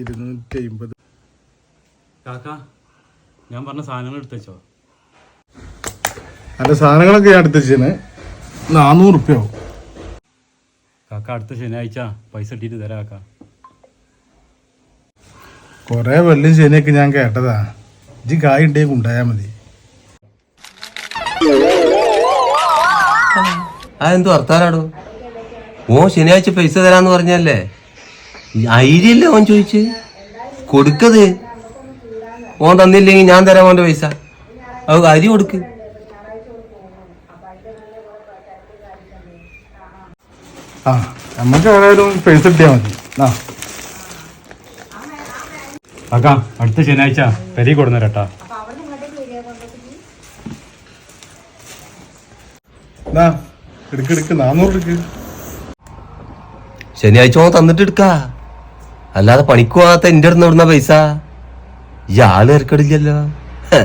ഇരുന്നൂറ്റി അമ്പത് കാക്ക ഞാൻ പറഞ്ഞ സാധനങ്ങൾ എടുത്തോ അതിന്റെ സാധനങ്ങളൊക്കെ ഞാൻ എടുത്ത് വെച്ചാണ് നാനൂറ് റുപ്യ ആവും. കാക്ക അടുത്ത ശനിയാഴ്ച പൈസ ഇട്ടിട്ട് തരാം കാക്ക. കൊറേ വെള്ളം ശനിയൊക്കെ ഞാൻ കേട്ടതാ. ഇജ്ജ് കായ് ഉണ്ടെങ്കിൽ ഉണ്ടായാൽ മതി. അതെന്ത് വർത്താനാടോ? ഓ ശനിയാഴ്ച പൈസ തരാന്ന് പറഞ്ഞല്ലേ ഐര്യല്ലേ ഓൻ ചോദിച്ച്? കൊടുക്കത്. ഓൻ തന്നില്ലെങ്കിൽ ഞാൻ തരാം ഓന്റെ പൈസ. അത് അരി കൊടുക്ക്. ആ നമുക്ക് ഏതായാലും പൈസ കിട്ടിയാൽ മതി. ആ കാക്ക അടുത്ത ശനിയാഴ്ച പെരി കൊടുന്നേരട്ടാ എടുക്ക് എടുക്ക്. നാന്നൂറ് എടുക്ക്. ശനിയാഴ്ച തന്നിട്ട് എടുക്കാ. അല്ലാതെ പണിക്ക് പോകാത്ത എന്റെ അടുത്ത് ഇവിടുന്ന പൈസ? ഇയാൾ ഏർക്കടില്ലല്ലോ. ഹെ.